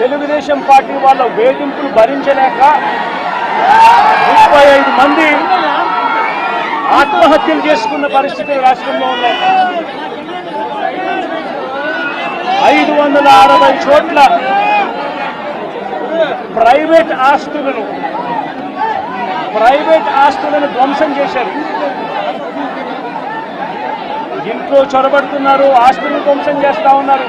Telugu Desam party వాళ్ళ వేధింపులు భరించలేక ముప్పై ఐదు మంది ఆత్మహత్యలు చేసుకున్న పరిస్థితులు రాష్ట్రంలో ఉన్నాయి. ఐదు వందల అరవై చోట్ల ప్రైవేట్ ఆస్తులను ప్రైవేట్ ఆస్తులను ధ్వంసం చేశారు. ఇంట్లో చొరబడుతున్నారు ఆస్తులను ధ్వంసం చేస్తా ఉన్నారు.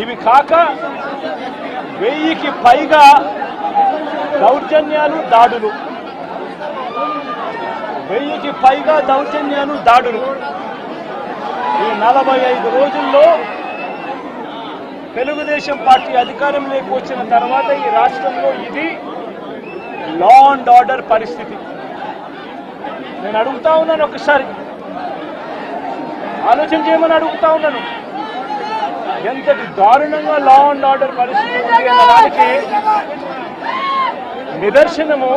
ఇవి కాక వెయ్యికి పైగా దౌర్జన్యాలు దాడులు. వెయ్యికి పైగా దౌర్జన్యాలు దాడులు. ఈ నలభై ఐదు రోజుల్లో తెలుగుదేశం పార్టీ అధికారంలోకి వచ్చిన తర్వాత ఈ రాష్ట్రంలో ఇది లా అండ్ ఆర్డర్ పరిస్థితి. నేను అడుగుతా ఉన్నాను ఒకసారి. ఆలోచన చేయమని అడుగుతా ఉన్నాను. ఎంతటి దారుణంగా లా అండ్ ఆర్డర్ పరిస్థితి ఉంది అన్నదానికి నిదర్శనము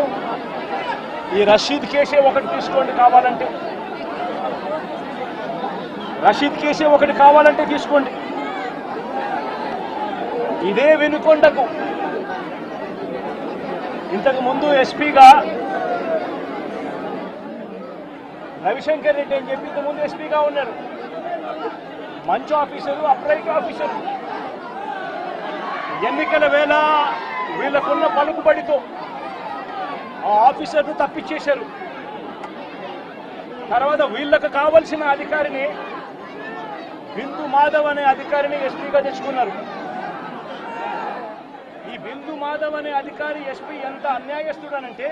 ఈ రషీద్ కేసే ఒకటి తీసుకోండి కావాలంటే. రషీద్ కేసే ఒకటి కావాలంటే తీసుకోండి. ఇదే వెనుకొండకు. ఇంతకు ముందు ఎస్పీగా రవిశంకర్ రెడ్డి అని చెప్పి ఇంతకు ముందు ఎస్పీగా ఉన్నారు. మంచి ఆఫీసరు అప్రైట్ ఆఫీసరు. ఎన్నికల వేళ వీళ్ళకున్న పలుకుబడితో ఆ ఆఫీసర్ను తప్పించేశారు. తర్వాత వీళ్ళకు కావలసిన అధికారిని బిందు మాధవ్ అనే అధికారిని ఎస్పీగా తెచ్చుకున్నారు. ఈ బిందు మాధవ్ అనే అధికారి ఎస్పీ ఎంత అన్యాయస్తుడనంటే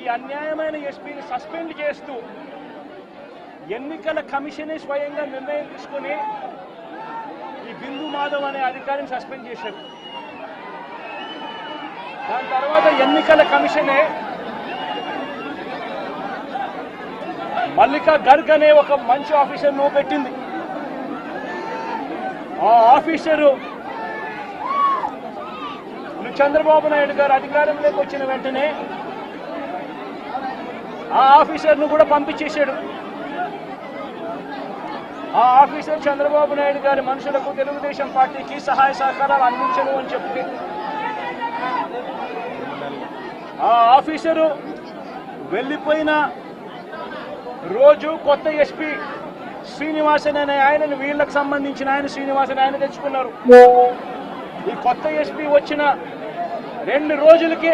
ఈ అన్యాయమైన ఎస్పీని సస్పెండ్ చేస్తూ ఎన్నికల కమిషనే స్వయంగా నిర్ణయం తీసుకుని ఈ బిందు మాధవ్ అనే అధికారిని సస్పెండ్ చేశారు. దాని తర్వాత ఎన్నికల కమిషనే మల్లికా గర్గ్ అనే ఒక మంచి ఆఫీసర్ను పెట్టింది. ఆ ఆఫీసరు చంద్రబాబు నాయుడు గారు అధికారంలోకి వచ్చిన వెంటనే ఆ ఆఫీసర్ను కూడా పంపించేశాడు. ఆ ఆఫీసర్ చంద్రబాబు నాయుడు గారి మనుషులకు తెలుగుదేశం పార్టీకి సహాయ సహకారాలు అందించను అని చెప్పి. ఆ ఆఫీసరు వెళ్ళిపోయిన రోజు కొత్త ఎస్పీ శ్రీనివాసన్ అనే ఆయనను వీళ్ళకి సంబంధించిన ఆయన శ్రీనివాసన్ ఆయన తెచ్చుకున్నారు. ఈ కొత్త ఎస్పీ వచ్చిన రెండు రోజులకి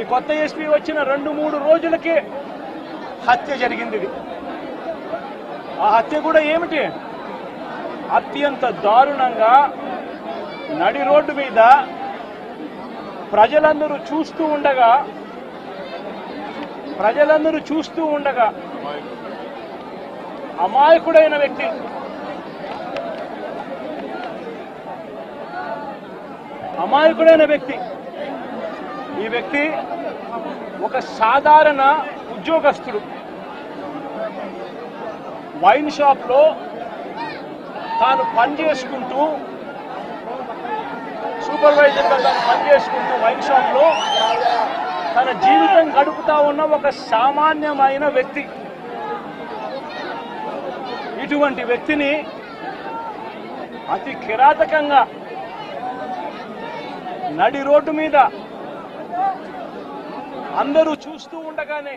ఈ కొత్త ఎస్పీ వచ్చిన రెండు మూడు రోజులకే హత్య జరిగింది ఇది. ఆ హత్య కూడా ఏమిటి? అత్యంత దారుణంగా నడి రోడ్డు మీద ప్రజలందరూ చూస్తూ ఉండగా ప్రజలందరూ చూస్తూ ఉండగా అమాయకుడైన వ్యక్తి అమాయకుడైన వ్యక్తి ఈ వ్యక్తి ఒక సాధారణ ఉద్యోగస్తుడు. వైన్ షాప్లో తాను పని చేసుకుంటూ సూపర్వైజర్గా తాను పని చేసుకుంటూ వైన్ షాప్లో తన జీవితం గడుపుతా ఉన్న ఒక సామాన్యమైన వ్యక్తి. ఇటువంటి వ్యక్తిని అతి కిరాతకంగా నడి రోడ్డు మీద అందరూ చూస్తూ ఉండగానే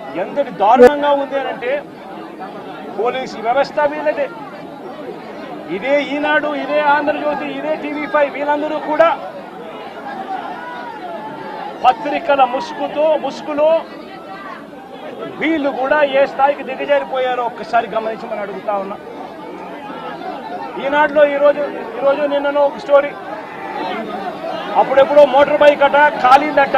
ఎంతటి దారుణంగా ఉంది అని అంటే పోలీసు వ్యవస్థ వీళ్ళదే ఇదే ఈనాడు ఇదే ఆంధ్రజ్యోతి ఇదే టీవీ ఫైవ్ వీళ్ళందరూ కూడా పత్రికల ముసుగుతో ముసుగులో వీళ్ళు కూడా ఏ స్థాయికి దిగజారిపోయారో ఒక్కసారి గమనించమని అడుగుతా ఉన్నా. ఈనాడులో ఈరోజు ఈరోజు నిన్ననో ఒక స్టోరీ. అప్పుడెప్పుడో మోటార్ బైక్ అట ఖాళీలట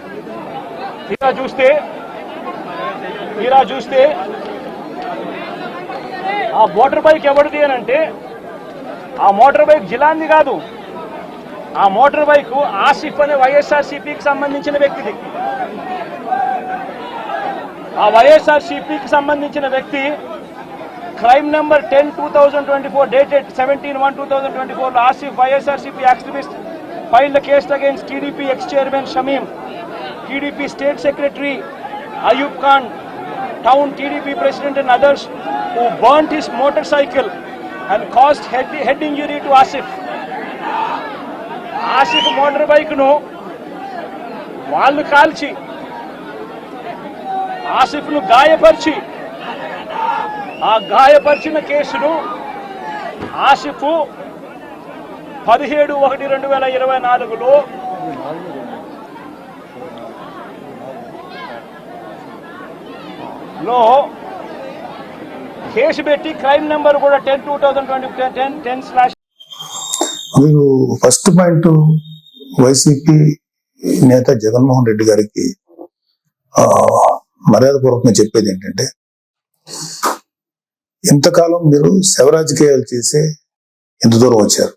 తీరా చూస్తే తీరా చూస్తే ఆ మోటార్ బైక్ ఎవరిది అని అంటే ఆ మోటార్ బైక్ జిలాంది కాదు. ఆ మోటార్ బైక్ ఆసిఫ్ అనే వైఎస్ఆర్సీపీకి సంబంధించిన వ్యక్తిది. ఆ వైఎస్ఆర్సీపీకి సంబంధించిన వ్యక్తి crime number ten two thousand twenty four dated seventeen one two thousand twenty four Asif YSRCP activist file case case TDP ex chairman Shamim TDP state secretary Ayub Khan town TDP president and others who burnt his motorcycle and caused head, head injury to Asif Asif motor బైక్ను వాళ్ళు కాల్చి ఆసిఫ్ను గాయపరిచి ఆ గాయపరిచిన కేసును ఆసిఫ్ పదిహేడు ఒకటి రెండు వేల ఇరవై నాలుగులో లో కేసు పెట్టి క్రైమ్ నెంబర్ కూడా ten two thousand twenty ten ten slash మీరు ఫస్ట్ పాయింట్ వైసీపీ నేత జగన్మోహన్ రెడ్డి గారికి మర్యాదపూర్వకంగా చెప్పేది ఏంటంటే ఇంతకాలం మీరు శవ రాజకీయాలు చేసే ఇంత దూరం వచ్చారు.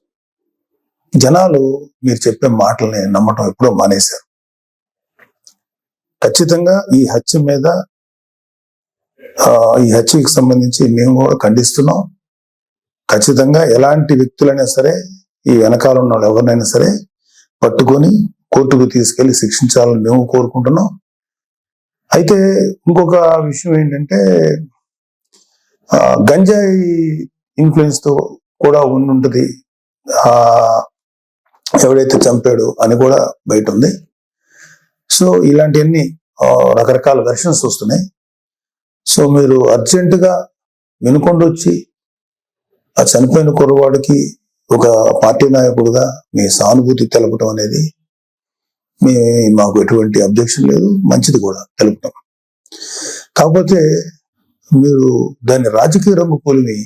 జనాలు మీరు చెప్పే మాటల్ని నమ్మటం ఎప్పుడో మానేశారు. ఖచ్చితంగా ఈ హత్య మీద ఈ హత్యకి సంబంధించి మేము కూడా ఖండిస్తున్నాం. ఖచ్చితంగా ఎలాంటి వ్యక్తులైనా సరే ఈ వెనకాల ఉన్న వాళ్ళు ఎవరినైనా సరే పట్టుకొని కోర్టుకు తీసుకెళ్ళి శిక్షించాలని మేము కోరుకుంటున్నాం. అయితే ఇంకొక విషయం ఏంటంటే గంజాయి ఇన్ఫ్లుయెన్స్తో కూడా ఉండుంటుంది. ఎవడైతే చంపాడు అని కూడా బయట ఉంది. సో ఇలాంటివన్నీ రకరకాల వెర్షన్స్ వస్తున్నాయి. సో మీరు అర్జెంటుగా వినుకొండ వచ్చి ఆ చనిపోయిన కుర్రవాడికి ఒక పార్టీ నాయకుడుగా మీ సానుభూతి తెలపడం అనేది మీ మాకు ఎటువంటి అబ్జెక్షన్ లేదు మంచిది కూడా తెలుపుతాం కాకపోతే మీరు దాన్ని రాజకీయ రంగు పోలిమి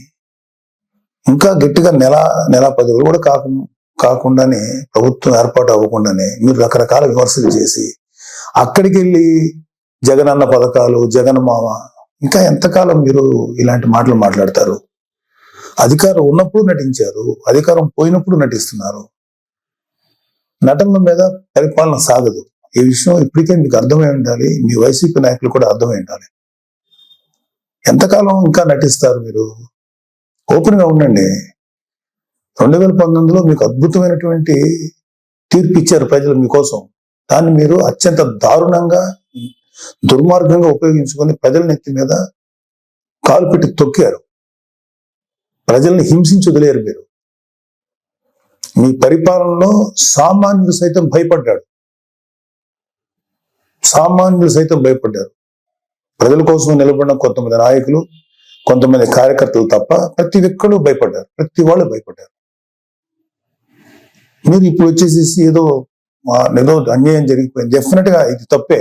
ఇంకా గట్టిగా నెల నెల పది రోజులు కూడా కాకు కాకుండానే ప్రభుత్వం ఏర్పాటు అవ్వకుండానే మీరు రకరకాల విమర్శలు చేసి అక్కడికి వెళ్ళి జగనన్న పథకాలు జగన్ మామ ఇంకా ఎంతకాలం మీరు ఇలాంటి మాటలు మాట్లాడతారు? అధికారం ఉన్నప్పుడు నటించారు అధికారం పోయినప్పుడు నటిస్తున్నారు. నటనల మీద పరిపాలన సాగదు. ఈ విషయం ఇప్పటికే మీకు అర్థమై ఉండాలి మీ వైసీపీ నాయకులు కూడా అర్థమై ఉండాలి. ఎంతకాలం ఇంకా నటిస్తారు మీరు? ఓపెన్గా ఉండండి. రెండు వేల పంతొమ్మిదిలో మీకు అద్భుతమైనటువంటి తీర్పు ఇచ్చారు ప్రజలు మీకోసం. దాన్ని మీరు అత్యంత దారుణంగా దుర్మార్గంగా ఉపయోగించుకొని ప్రజల నెత్తి మీద కాలు పెట్టి తొక్కారు. ప్రజల్ని హింసించి వదిలేరు మీరు. మీ పరిపాలనలో సామాన్యులు సైతం భయపడ్డాడు. సామాన్యులు సైతం భయపడ్డారు. ప్రజల కోసం నిలబడిన కొంతమంది నాయకులు కొంతమంది కార్యకర్తలు తప్ప ప్రతి ఒక్కరు భయపడ్డారు. ప్రతి వాళ్ళు భయపడ్డారు. మీరు ఇప్పుడు వచ్చేసేసి ఏదో ఏదో అన్యాయం జరిగిపోయింది. డెఫినెట్గా ఇది తప్పే.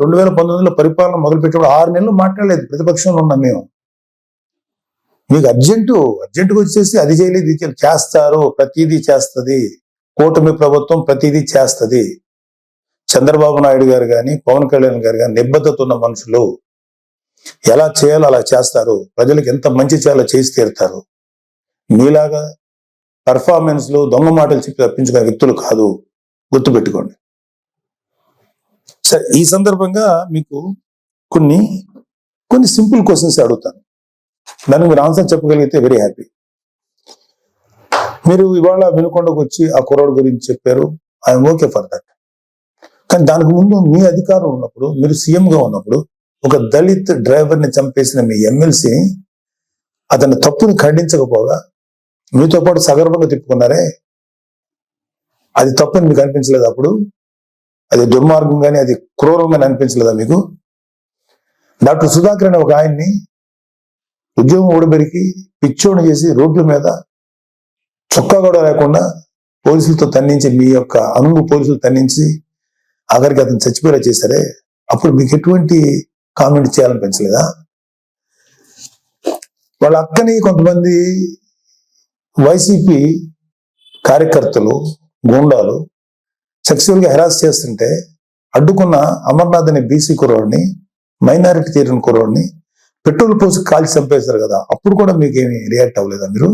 రెండు వేల పంతొమ్మిదిలో పరిపాలన మొదలుపెట్టినప్పుడు ఆరు నెలలు మాట్లాడలేదు. ప్రతిపక్షంలో ఉన్నాం మేము. మీకు అర్జెంటు అర్జెంటుగా వచ్చేసి అది చేయలేదు ఇది చేస్తారు ప్రతిదీ చేస్తుంది. కూటమి ప్రభుత్వం ప్రతిదీ చేస్తుంది. చంద్రబాబు నాయుడు గారు కానీ పవన్ కళ్యాణ్ గారు కానీ నిబద్ధత ఉన్న మనుషులు ఎలా చేయాలో అలా చేస్తారు. ప్రజలకు ఎంత మంచి చేయాలో చేసి తీరుతారు. మీలాగా పర్ఫార్మెన్స్లు దొంగ మాటలు చెప్పి తప్పించుకునే వ్యక్తులు కాదు. గుర్తుపెట్టుకోండి. సరే ఈ సందర్భంగా మీకు కొన్ని కొన్ని సింపుల్ క్వశ్చన్స్ అడుగుతాను. దానికి మీరు ఆన్సర్ చెప్పగలిగితే వెరీ హ్యాపీ మీరు ఇవాళ వినుకొండకు వచ్చి ఆ కుర్రాడు గురించి చెప్పారు. ఐఎమ్ ఓకే ఫర్ దట్ కానీ దానికి ముందు మీ అధికారం ఉన్నప్పుడు మీరు సీఎంగా ఉన్నప్పుడు ఒక దళిత్ డ్రైవర్ని చంపేసిన మీ ఎమ్మెల్సీని అతని తప్పుని ఖండించకపోగా మీతో పాటు సగర్వంగా తిప్పుకున్నారే? అది తప్పని మీకు అనిపించలేదు అప్పుడు? అది దుర్మార్గంగానే అది క్రూరంగానే అనిపించలేదా మీకు? డాక్టర్ సుధాకర్ అనే ఒక ఆయన్ని ఉద్యోగం ఊడబెరికి పిచ్చోని చేసి రోడ్ల మీద చొక్కా కూడా లేకుండా పోలీసులతో తన్నించి మీ యొక్క అనుగు పోలీసులు తన్నించి ఆఖరికి అతను చచ్చిపోయేలా చేశారే. అప్పుడు మీకు ఎటువంటి కామెంట్ చేయాలనిపించలేదా? వాళ్ళ అక్కని కొంతమంది వైసీపీ కార్యకర్తలు గూండాలు సెక్సువల్గా హెరాస్ చేస్తుంటే అడ్డుకున్న అమర్నాథ్ అనే బీసీ కుర్రోడిని మైనారిటీ తీరిన కుర్రోడిని పెట్రోల్ పోసి కాల్చి చంపేశారు కదా. అప్పుడు కూడా మీకు ఏమి రియాక్ట్ అవ్వలేదా మీరు?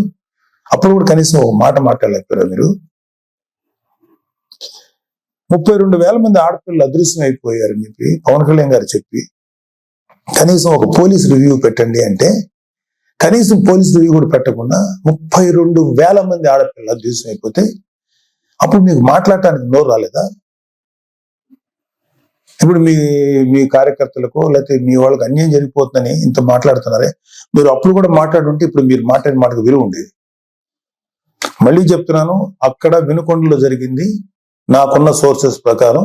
అప్పుడు కూడా కనీసం ఒక మాట మాట్లాడలేకపోయారా మీరు? ముప్పై రెండు వేల మంది ఆడపిల్లలు అదృశ్యం అయిపోయారని చెప్పి పవన్ కళ్యాణ్ గారు చెప్పి కనీసం ఒక పోలీస్ రివ్యూ పెట్టండి అంటే కనీసం పోలీస్ రివ్యూ కూడా పెట్టకుండా ముప్పై రెండు వేల మంది ఆడపిల్లలు అదృశ్యం అయిపోతే అప్పుడు మీకు మాట్లాడటానికి నోరు రాలేదా? ఇప్పుడు మీ మీ కార్యకర్తలకు లేకపోతే మీ వాళ్ళకి అన్యాయం జరిగిపోతుందని ఇంత మాట్లాడుతున్నారే మీరు అప్పుడు కూడా మాట్లాడుంటే ఇప్పుడు మీరు మాట్లాడిన మాటకు విలువ ఉండేది. మళ్ళీ చెప్తున్నాను అక్కడ వినుకొండలో జరిగింది నాకున్న సోర్సెస్ ప్రకారం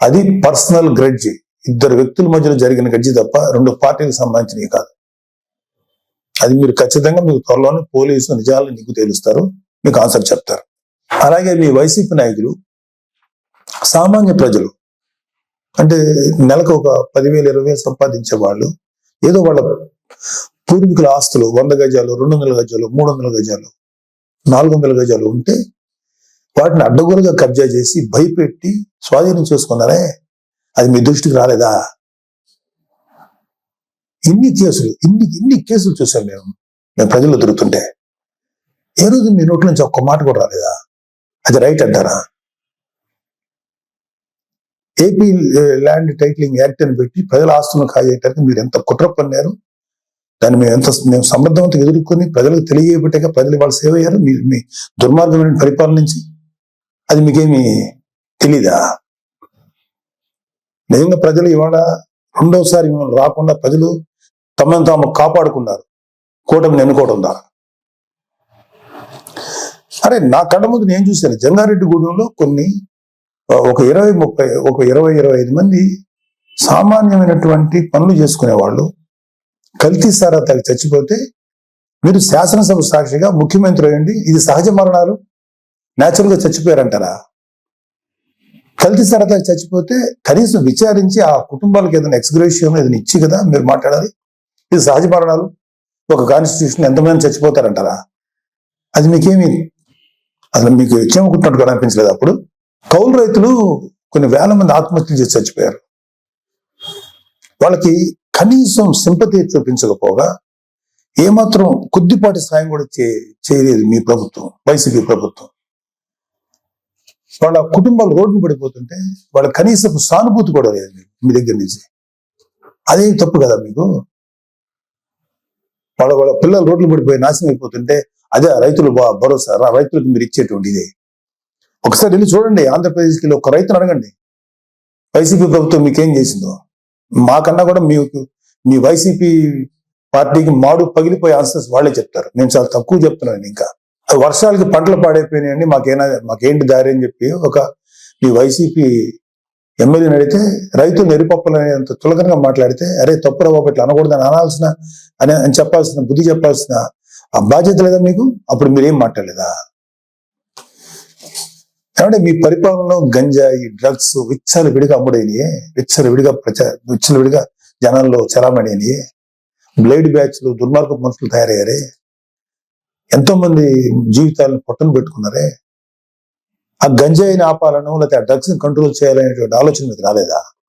అది పర్సనల్ గ్రడ్జి. ఇద్దరు వ్యక్తుల మధ్యలో జరిగిన గడ్జి తప్ప రెండు పార్టీలకు సంబంధించినవి కాదు. అది మీరు ఖచ్చితంగా మీకు త్వరలోనే పోలీసు నిజాలు నీకు తెలుస్తారు మీకు ఆన్సర్ చెప్తారు. అలాగే మీ వైసీపీ నాయకులు సామాన్య ప్రజలు అంటే నెలకు ఒక పదివేలు ఇరవై వేలు సంపాదించే వాళ్ళు ఏదో వాళ్ళ పూర్వీకుల ఆస్తులు వంద గజాలు రెండు వందల గజాలు మూడు వందల గజాలు నాలుగు వందల గజాలు ఉంటే వాటిని అడ్డగోలుగా కబ్జా చేసి భయపెట్టి స్వాధీనం చేసుకున్నారే? అది మీ దృష్టికి రాలేదా? ఇన్ని కేసులు ఇన్ని ఇన్ని కేసులు చూసాం మేము మేము ప్రజలు దొరుకుతుంటే ఏ రోజు మీ నోట్ల నుంచి ఒక్క మాట కూడా రాలేదా? అది రైట్ అంటారా? ఏపీ ల్యాండ్ టైటిలింగ్ యాక్ట్ అని పెట్టి ప్రజల ఆస్తులను కాజేయటానికి మీరు ఎంత కుట్ర పన్నారు దాన్ని మేము ఎంత మేము సమర్థవంతంగా ఎదుర్కొని ప్రజలకు తెలియబెట్టాక ప్రజలు వాళ్ళు సేవ అయ్యారు. మీ మీ దుర్మార్గమైన పరిపాలన నుంచి అది మీకేమి తెలీదా? నిజంగా ప్రజలు ఇవాళ రెండోసారి మిమ్మల్ని రాకుండా ప్రజలు తమను తాము కాపాడుకున్నారు. కూటమిని ఎన్నుకోవడం ద్వారా. అరే నా కళ్ళ ముందు నేను చూశాను. జంగారెడ్డి గూడెంలో కొన్ని ఒక ఇరవై ముప్పై ఒక ఇరవై ఇరవై ఐదు మంది సామాన్యమైనటువంటి పనులు చేసుకునే వాళ్ళు కల్తీ సారా చచ్చిపోతే మీరు శాసనసభ సాక్షిగా ముఖ్యమంత్రి అయ్యండి. ఇది సహజ మరణాలు. న్యాచురల్గా చచ్చిపోయారంటారా? కల్తీ సరదా చచ్చిపోతే కనీసం విచారించి ఆ కుటుంబాలకు ఏదైనా ఎక్స్గ్రేషన్ ఏదైనా ఇచ్చి కదా మీరు మాట్లాడాలి. ఇది సహజ మరణాలు. ఒక కాన్స్టిట్యూషన్ ఎంతమంది చచ్చిపోతారంటారా? అది మీకేమి అసలు మీకు ఇచ్చేమనుకుంటున్నట్టు కూడా అనిపించలేదు అప్పుడు. కౌలు రైతులు కొన్ని వేల మంది ఆత్మహత్యలు చేసి చచ్చిపోయారు. వాళ్ళకి కనీసం సింపతి చూపించకపోగా ఏమాత్రం కొద్దిపాటి సాయం కూడా చే చేయలేదు మీ ప్రభుత్వం వైసీపీ ప్రభుత్వం. వాళ్ళ కుటుంబాలు రోడ్డు పడిపోతుంటే వాళ్ళ కనీసం సానుభూతి కూడా లేదు మీ దగ్గర నుంచి. అదే తప్పు కదా మీకు? వాళ్ళ వాళ్ళ పిల్లలు రోడ్లు పడిపోయి నాశనం అయిపోతుంటే అదే రైతులు బా- భరోసా రైతులకు మీరు ఇచ్చేటువంటి ఇదే. ఒకసారి వెళ్ళి చూడండి ఆంధ్రప్రదేశ్కి వెళ్ళి ఒక రైతును అడగండి. వైసీపీ ప్రభుత్వం మీకేం చేసిందో? మాకన్నా కూడా మీకు మీ వైసీపీ పార్టీకి మాడు పగిలిపోయే ఆన్సర్స్ వాళ్ళే చెప్తారు. నేను చాలా తక్కువ చెప్తున్నాను ఇంకా. అది వర్షాలకి పంటలు పాడైపోయినాయండి మాకేనా మాకేంటి దారి అని చెప్పి ఒక మీ వైసీపీ ఎమ్మెల్యేని అడిగితే రైతులు ఎరిపప్పలనేంత తులకనగా మాట్లాడితే అరే తప్పు బాబు ఇట్లా అనకూడదని అనాల్సిన అని అని చెప్పాల్సిన బుద్ధి చెప్పాల్సిన ఆ బాధ్యత లేదా మీకు? అప్పుడు మీరేం మాట్లాడలేదా? ఏమంటే మీ పరిపాలనలో గంజాయి డ్రగ్స్ విచ్చలు విడిగా అమ్ముడైనయే విచ్చలు విడిగా ప్రచార విచ్చలు విడిగా జనాల్లో చలామణి బ్లేడ్ బ్యాచ్లు దుర్మార్గ మనుషులు తయారయ్యారే ఎంతో మంది జీవితాలను పొట్టను పెట్టుకున్నారే ఆ గంజాయిని ఆపాలను లేకపోతే ఆ డ్రగ్స్ని కంట్రోల్ చేయాలనేటువంటి ఆలోచన మీకు రాలేదా?